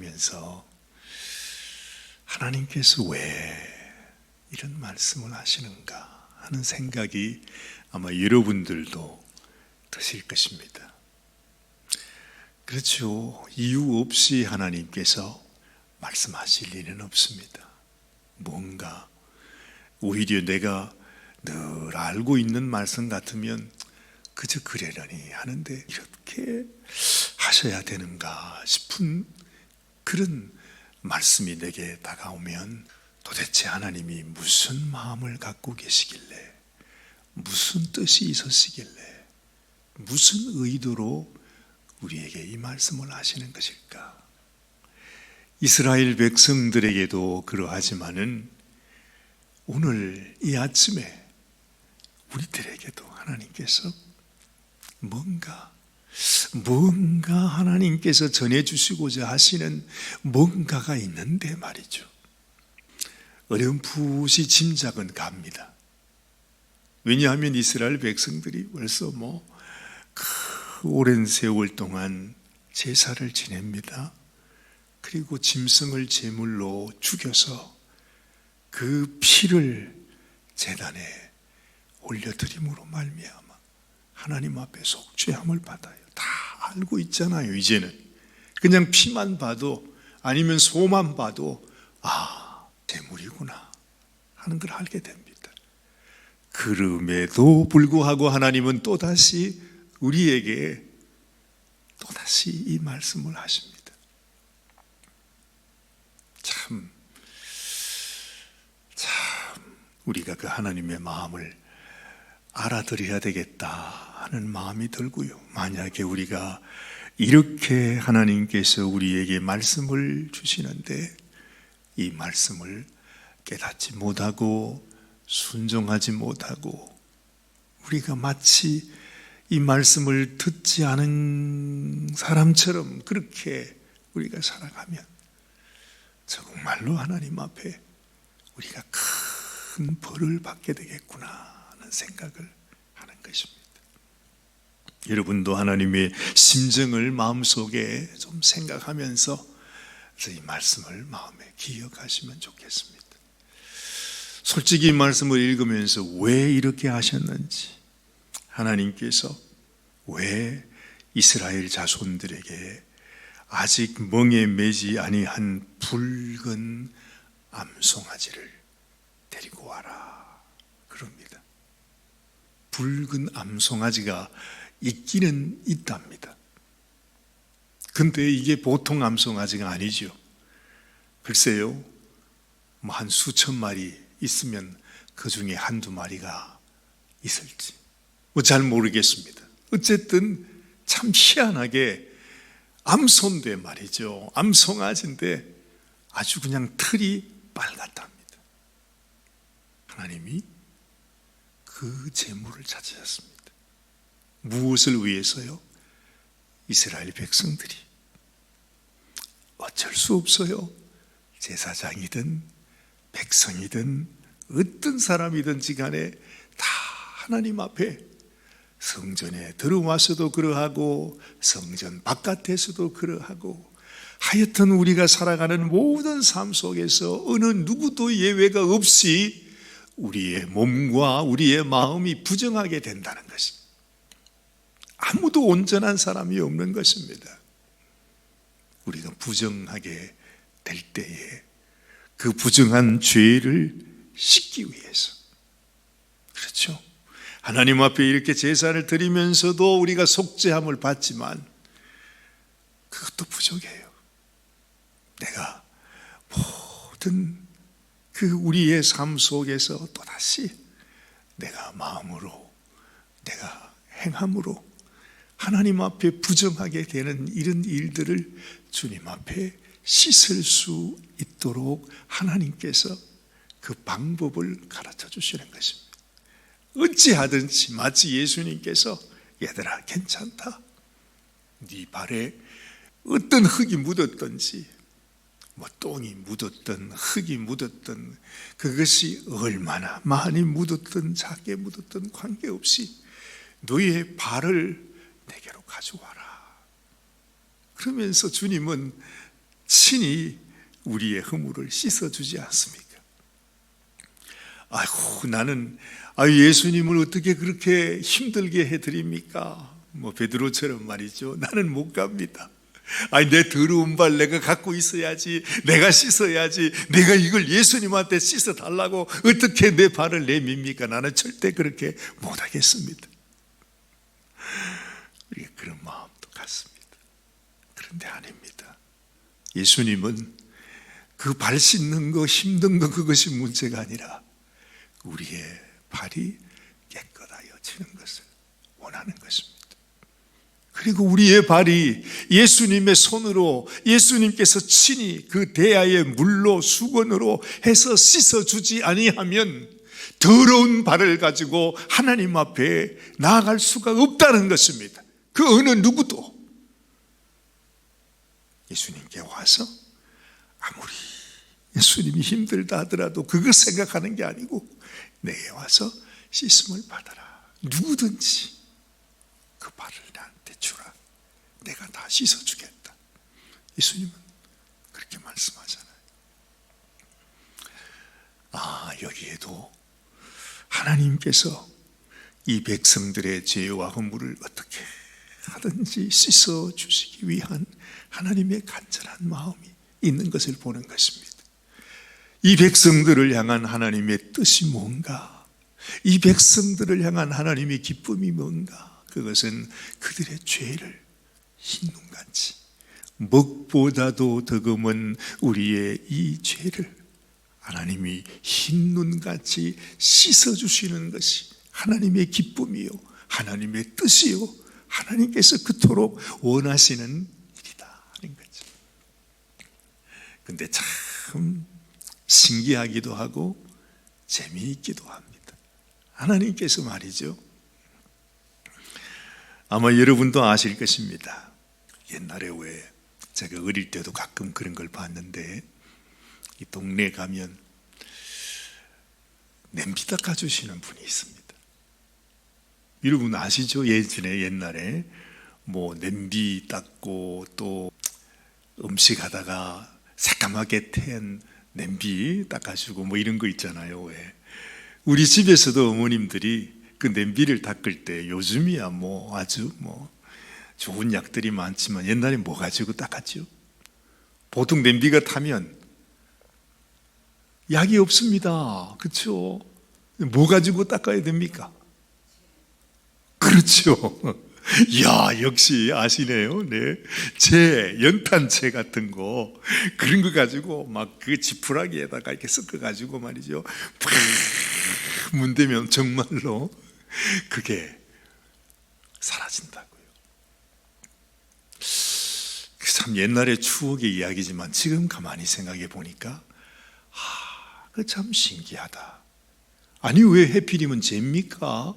하면서 하나님께서 왜 이런 말씀을 하시는가 하는 생각이 아마 여러분들도 드실 것입니다. 그렇죠. 이유 없이 하나님께서 말씀하실 일은 없습니다. 뭔가 오히려 내가 늘 알고 있는 말씀 같으면 그저 그래라니 하는데 이렇게 하셔야 되는가 싶은 그런 말씀이 내게 다가오면 도대체 하나님이 무슨 마음을 갖고 계시길래 무슨 뜻이 있으시길래 무슨 의도로 우리에게 이 말씀을 하시는 것일까? 이스라엘 백성들에게도 그러하지만은 오늘 이 아침에 우리들에게도 하나님께서 뭔가 뭔가 하나님께서 전해주시고자 하시는 뭔가가 있는데 말이죠. 어렴풋이 짐작은 갑니다. 왜냐하면 이스라엘 백성들이 벌써 뭐, 그 오랜 세월 동안 제사를 지냅니다. 그리고 짐승을 제물로 죽여서 그 피를 재단에 올려드림으로 말미암아 하나님 앞에 속죄함을 받아요. 다 알고 있잖아요, 이제는. 그냥 피만 봐도 아니면 소만 봐도 아, 재물이구나 하는 걸 알게 됩니다. 그럼에도 불구하고 하나님은 또다시 우리에게 또다시 이 말씀을 하십니다. 참, 참, 우리가 그 하나님의 마음을 알아들어야 되겠다 하는 마음이 들고요. 만약에 우리가 이렇게 하나님께서 우리에게 말씀을 주시는데 이 말씀을 깨닫지 못하고 순종하지 못하고 우리가 마치 이 말씀을 듣지 않은 사람처럼 그렇게 우리가 살아가면 정말로 하나님 앞에 우리가 큰 벌을 받게 되겠구나 하는 생각을 하는 것입니다. 여러분도 하나님의 심정을 마음속에 좀 생각하면서 이 말씀을 마음에 기억하시면 좋겠습니다. 솔직히 이 말씀을 읽으면서 왜 이렇게 하셨는지 하나님께서 왜 이스라엘 자손들에게 아직 멍에 매지 아니한 붉은 암송아지를 데리고 와라 그럽니다. 붉은 암송아지가 있기는 있답니다. 근데 이게 보통 암송아지가 아니죠. 글쎄요, 뭐 한 수천 마리 있으면 그 중에 한두 마리가 있을지. 뭐 잘 모르겠습니다. 어쨌든 참 희한하게 암소인데 말이죠. 암송아지인데 아주 그냥 틀이 빨갛답니다. 하나님이 그 재물을 찾으셨습니다. 무엇을 위해서요? 이스라엘 백성들이 어쩔 수 없어요. 제사장이든 백성이든 어떤 사람이든지 간에 다 하나님 앞에 성전에 들어와서도 그러하고 성전 바깥에서도 그러하고 하여튼 우리가 살아가는 모든 삶 속에서 어느 누구도 예외가 없이 우리의 몸과 우리의 마음이 부정하게 된다는 것입니다. 아무도 온전한 사람이 없는 것입니다. 우리가 부정하게 될 때에 그 부정한 죄를 씻기 위해서. 그렇죠. 하나님 앞에 이렇게 제사를 드리면서도 우리가 속죄함을 받지만 그것도 부족해요. 내가 모든 그 우리의 삶 속에서 또다시 내가 마음으로 내가 행함으로 하나님 앞에 부정하게 되는 이런 일들을 주님 앞에 씻을 수 있도록 하나님께서 그 방법을 가르쳐 주시는 것입니다. 어찌하든지 마치 예수님께서 얘들아 괜찮다. 네 발에 어떤 흙이 묻었든지 뭐 똥이 묻었던 흙이 묻었던 그것이 얼마나 많이 묻었던 작게 묻었던 관계없이 너의 발을 내게로 가져와라. 그러면서 주님은 친히 우리의 허물을 씻어주지 않습니까? 아이고, 나는, 아 예수님을 어떻게 그렇게 힘들게 해드립니까? 뭐, 베드로처럼 말이죠. 나는 못 갑니다. 아니, 내 더러운 발 내가 갖고 있어야지. 내가 씻어야지. 내가 이걸 예수님한테 씻어 달라고 어떻게 내 발을 내밉니까? 나는 절대 그렇게 못 하겠습니다. 우리가 그런 마음도 같습니다. 그런데 아닙니다. 예수님은 그 발 씻는 거 힘든 거 그것이 문제가 아니라 우리의 발이 깨끗하여지는 것을 원하는 것입니다. 그리고 우리의 발이 예수님의 손으로 예수님께서 친히 그 대야의 물로 수건으로 해서 씻어주지 아니하면 더러운 발을 가지고 하나님 앞에 나아갈 수가 없다는 것입니다. 그 어느 누구도 예수님께 와서 아무리 예수님이 힘들다 하더라도 그거 생각하는 게 아니고 내게 와서 씻음을 받아라. 누구든지 그 발을. 내가 다 씻어주겠다. 예수님은 그렇게 말씀하잖아요. 아, 여기에도 하나님께서 이 백성들의 죄와 허물을 어떻게 하든지 씻어 주시기 위한 하나님의 간절한 마음이 있는 것을 보는 것입니다. 이 백성들을 향한 하나님의 뜻이 뭔가? 이 백성들을 향한 하나님의 기쁨이 뭔가? 그것은 그들의 죄를 흰눈같이 먹보다도 더금은 우리의 이 죄를 하나님이 흰눈같이 씻어주시는 것이 하나님의 기쁨이요 하나님의 뜻이요 하나님께서 그토록 원하시는 일이다 하는 거죠. 근데 참 신기하기도 하고 재미있기도 합니다. 하나님께서 말이죠. 아마 여러분도 아실 것입니다 옛날에 왜 제가 어릴 때도 가끔 그런 걸 봤는데 이 동네 가면 냄비 닦아주시는 분이 있습니다. 여러분 아시죠? 예전에 옛날에 뭐 냄비 닦고 또 음식 하다가 새까맣게 태운 냄비 닦아주고 뭐 이런 거 있잖아요. 왜? 우리 집에서도 어머님들이 그 냄비를 닦을 때 요즘이야 뭐 아주 뭐 좋은 약들이 많지만 옛날에 뭐 가지고 닦았죠? 보통 냄비가 타면 약이 없습니다. 그렇죠? 뭐 가지고 닦아야 됩니까? 그렇죠. 야, 역시 아시네요. 네. 재, 연탄재 같은 거, 그런 거 가지고 막 그 지푸라기에다가 이렇게 섞어가지고 말이죠. 문대면 정말로 그게 사라진다고요. 참 옛날의 추억의 이야기지만 지금 가만히 생각해 보니까, 아, 그 참 신기하다. 아니, 왜 해필이면 죄입니까?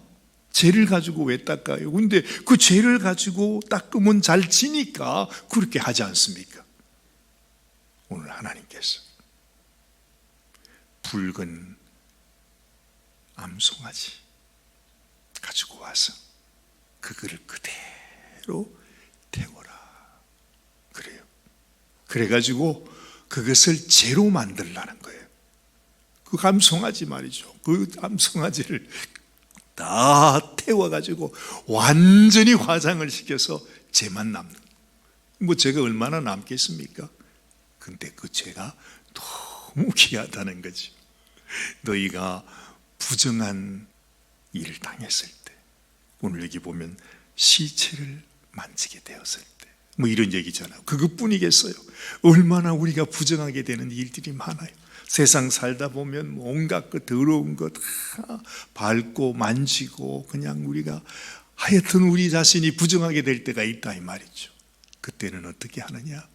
죄를 가지고 왜 닦아요? 근데 그 죄를 가지고 닦으면 잘 지니까 그렇게 하지 않습니까? 오늘 하나님께서 붉은 암송아지 가지고 와서 그거를 그대로 태워라. 그래가지고 그것을 죄로 만들라는 거예요. 그 암송아지 말이죠. 그 암송아지를 다 태워가지고 완전히 화장을 시켜서 죄만 남는. 뭐 죄가 얼마나 남겠습니까? 근데 그 죄가 너무 귀하다는 거죠. 너희가 부정한 일을 당했을 때, 오늘 여기 보면 시체를 만지게 되었을 때, 뭐 이런 얘기잖아요. 그것뿐이겠어요. 얼마나 우리가 부정하게 되는 일들이 많아요. 세상 살다 보면 뭐 온갖 그 더러운 것 밟고 만지고 그냥 우리가 하여튼 우리 자신이 부정하게 될 때가 있다 이 말이죠. 그때는 어떻게 하느냐?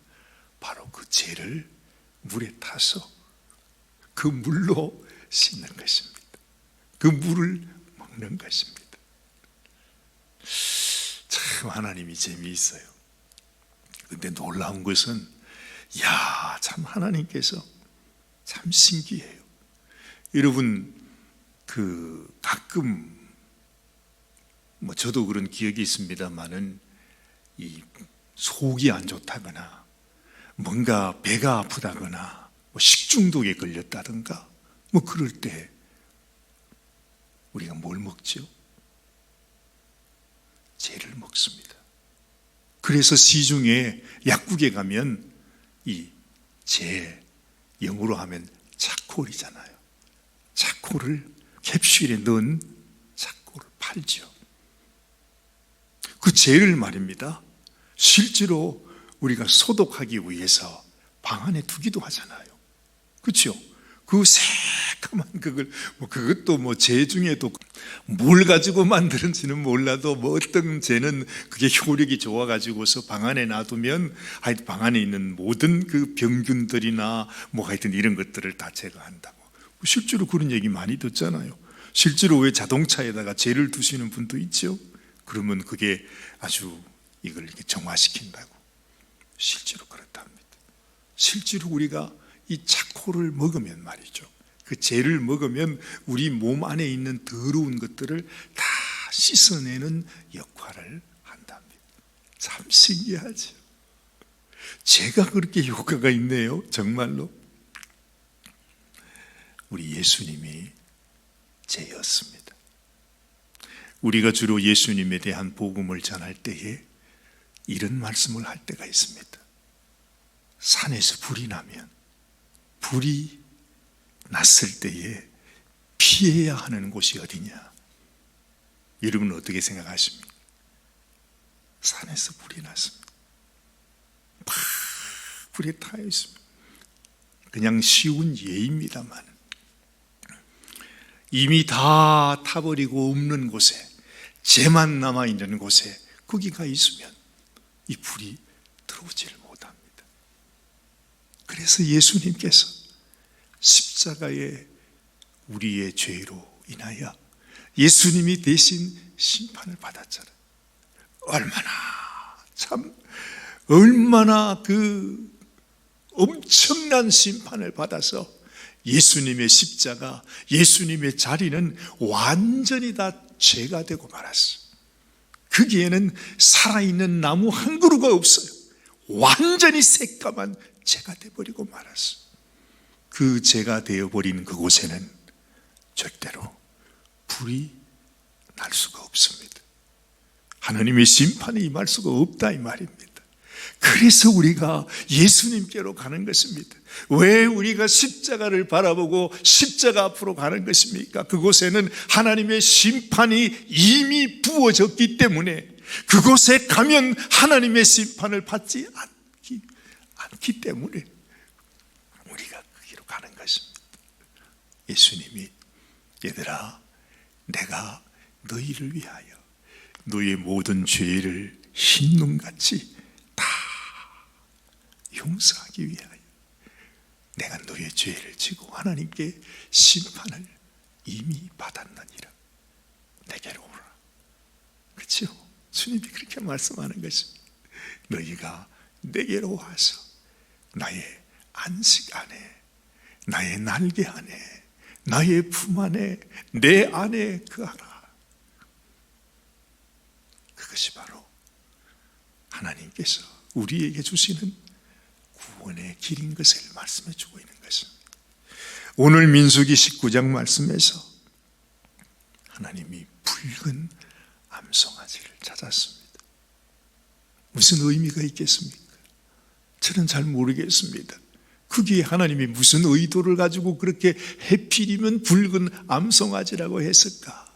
바로 그 죄를 물에 타서 그 물로 씻는 것입니다. 그 물을 먹는 것입니다. 참 하나님이 재미있어요. 근데 놀라운 것은 야, 참 하나님께서 참 신기해요. 여러분 그 가끔 뭐 저도 그런 기억이 있습니다만은 이 속이 안 좋다거나 뭔가 배가 아프다거나 뭐 식중독에 걸렸다든가 뭐 그럴 때 우리가 뭘 먹죠? 죄를 먹습니다. 그래서 시중에 약국에 가면 이 제 영어로 하면 차콜이잖아요. 차콜을 캡슐에 넣은 차콜을 팔죠. 그 죄를 말입니다. 실제로 우리가 소독하기 위해서 방 안에 두기도 하잖아요. 그렇죠? 그 새까만 그걸 뭐 그것도 뭐 재 중에도 뭘 가지고 만드는지는 몰라도 뭐 어떤 재는 그게 효력이 좋아 가지고서 방 안에 놔두면 하여튼 방 안에 있는 모든 그 병균들이나 뭐 하여튼 이런 것들을 다 제거한다고 실제로 그런 얘기 많이 듣잖아요. 실제로 왜 자동차에다가 재를 두시는 분도 있죠. 그러면 그게 아주 이걸 이렇게 정화시킨다고 실제로 그렇답니다. 실제로 우리가 이 차코를 먹으면 말이죠. 그 재를 먹으면 우리 몸 안에 있는 더러운 것들을 다 씻어내는 역할을 한답니다. 참 신기하죠. 제가 그렇게 효과가 있네요. 정말로. 우리 예수님이 죄였습니다. 우리가 주로 예수님에 대한 복음을 전할 때에 이런 말씀을 할 때가 있습니다. 산에서 불이 나면 불이 났을 때에 피해야 하는 곳이 어디냐? 여러분은 어떻게 생각하십니까? 산에서 불이 났습니다. 막 불에 타여 있습니다. 그냥 쉬운 예입니다만 이미 다 타버리고 없는 곳에 재만 남아 있는 곳에 거기가 있으면 이 불이 들어오지를 못합니다. 그래서 예수님께서 십자가에 우리의 죄로 인하여 예수님이 대신 심판을 받았잖아요. 얼마나 참 얼마나 그 엄청난 심판을 받아서 예수님의 십자가, 예수님의 자리는 완전히 다 죄가 되고 말았어. 거기에는 살아있는 나무 한 그루가 없어요. 완전히 새까만 죄가 되어버리고 말았어. 그 죄가 되어버린 그곳에는 절대로 불이 날 수가 없습니다. 하나님의 심판이 임할 수가 없다 이 말입니다. 그래서 우리가 예수님께로 가는 것입니다. 왜 우리가 십자가를 바라보고 십자가 앞으로 가는 것입니까? 그곳에는 하나님의 심판이 이미 부어졌기 때문에 그곳에 가면 하나님의 심판을 받지 않기, 않기 때문에 우리가 거기로 가는 것입니다. 예수님이 얘들아 내가 너희를 위하여 너의 모든 죄를 흰눈같이 다 용서하기 위하여 내가 너의 죄를 지고 하나님께 심판을 이미 받았느니라 내게로 오라 그렇죠? 주님이 그렇게 말씀하는 것입니다 너희가 내게로 와서 나의 안식 안에 나의 날개 안에 나의 품 안에 내 안에 그하라 그것이 바로 하나님께서 우리에게 주시는 구원의 길인 것을 말씀해 주고 있는 것입니다. 오늘 민수기 19장 말씀에서 하나님이 붉은 암송아지를 찾았습니다. 무슨 의미가 있겠습니까? 저는 잘 모르겠습니다. 그게 하나님이 무슨 의도를 가지고 그렇게 해필이면 붉은 암송아지라고 했을까?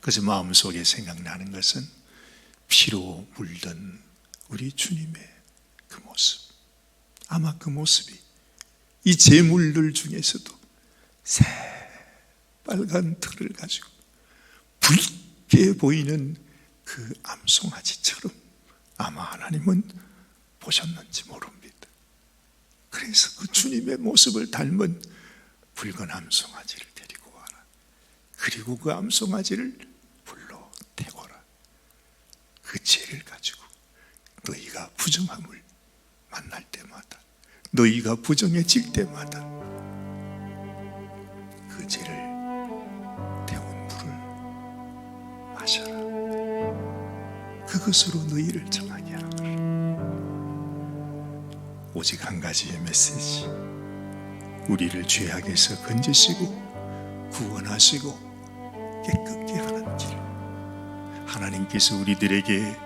그래서 마음속에 생각나는 것은 피로 물든 우리 주님의 그 모습. 아마 그 모습이 이 재물들 중에서도 새 빨간 털을 가지고 붉게 보이는 그 암송아지처럼 아마 하나님은 보셨는지 모릅니다. 그래서 그 주님의 모습을 닮은 붉은 암송아지를 데리고 와라. 그리고 그 암송아지를 불러 태워라. 그 죄를 가지고 너희가 부정함을 만날 때마다 너희가 부정해질 때마다 그 죄를 태운 물을 마셔라. 그것 그것으로 너희를 하라. 오직 한 가지의 메시지. 우리를 죄악에서 건지시고 구원하시고 깨끗게 하는 길. 하나님께서 우리들에게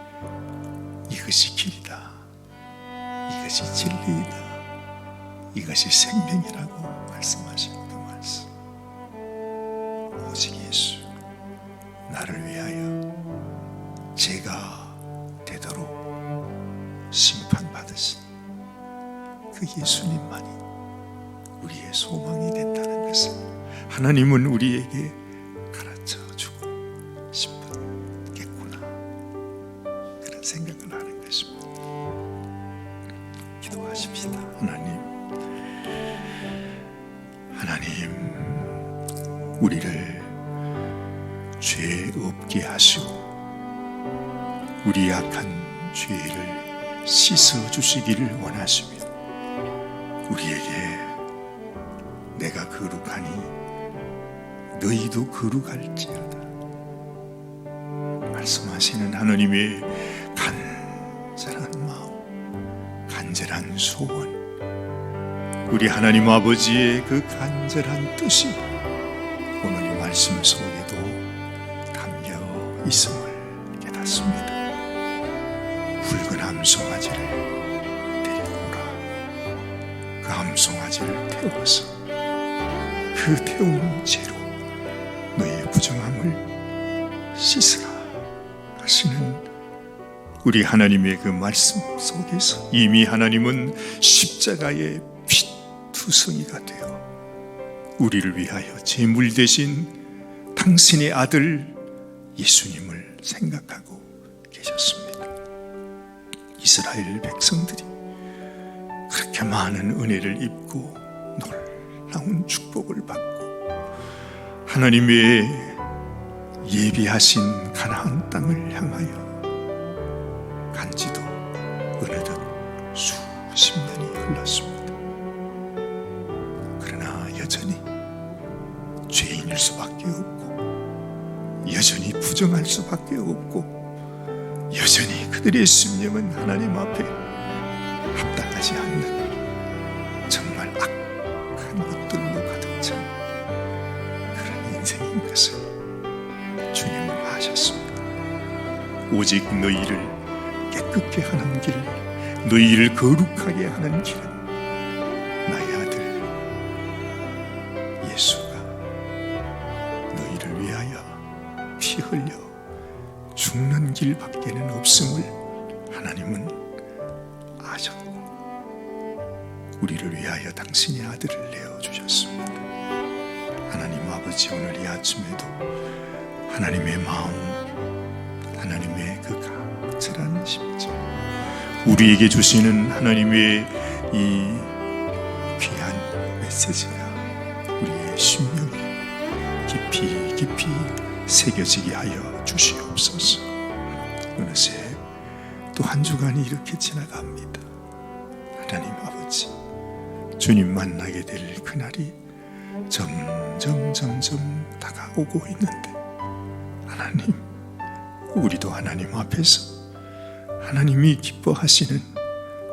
이것이 길이다. 이것이 진리이다. 이것이 생명이라고 말씀하신 그말 소망이 된다는 것을 하나님은 우리에게 너희도 거룩할지어다 말씀하시는 하나님의 간절한 마음 간절한 소원 우리 하나님 아버지의 그 간절한 뜻이 오늘 이 말씀 속에도 담겨 있음을 깨닫습니다. 붉은 암송아지를 데리고 오라. 그 암송아지를 태워서 그 태운 채로 우리 하나님의 그 말씀 속에서 이미 하나님은 십자가의 피투성이가 되어 우리를 위하여 제물 대신 당신의 아들 예수님을 생각하고 계셨습니다. 이스라엘 백성들이 그렇게 많은 은혜를 입고 놀라운 축복을 받고 하나님의 예비하신 가나안 땅을 향하여 간 지도 어느덧 수십 년이 흘렀습니다. 그러나 여전히 죄인일 수밖에 없고 여전히 부정할 수밖에 없고 여전히 그들의 심령은 하나님 앞에 합당하지 않는 정말 악한 것들로 가득 찬 그런 인생인 것을 주님은 아셨습니다. 오직 너희를 깨끗게 하는 길, 너희를 거룩하게 하는 길은 나의 아들 예수가 너희를 위하여 피 흘려 죽는 길밖에는 없음을 하나님은 아셨고 우리를 위하여 당신의 아들을 내어 주셨습니다. 하나님 아버지 오늘 이 아침에도 하나님의 마음, 하나님의 그 간절한 심정, 우리에게 주시는 하나님의 이 귀한 메시지가 우리의 심령에 깊이 깊이 새겨지게 하여 주시옵소서. 어느새 또 한 주간이 이렇게 지나갑니다. 하나님 아버지, 주님 만나게 될 그날이 점점 점점 다가오고 있는데 하나님, 우리도 하나님 앞에서 하나님이 기뻐하시는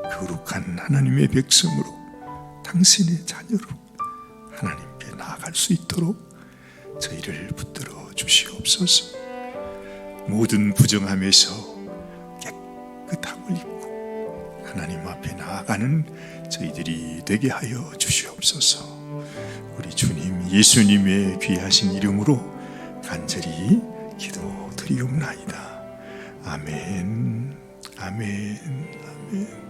거룩한 하나님의 백성으로 당신의 자녀로 하나님께 나아갈 수 있도록 저희를 붙들어 주시옵소서. 모든 부정함에서 깨끗함을 입고 하나님 앞에 나아가는 저희들이 되게 하여 주시옵소서. 우리 주님 예수님의 귀하신 이름으로 간절히 기도드리옵나이다. 아멘. 아멘. 아멘.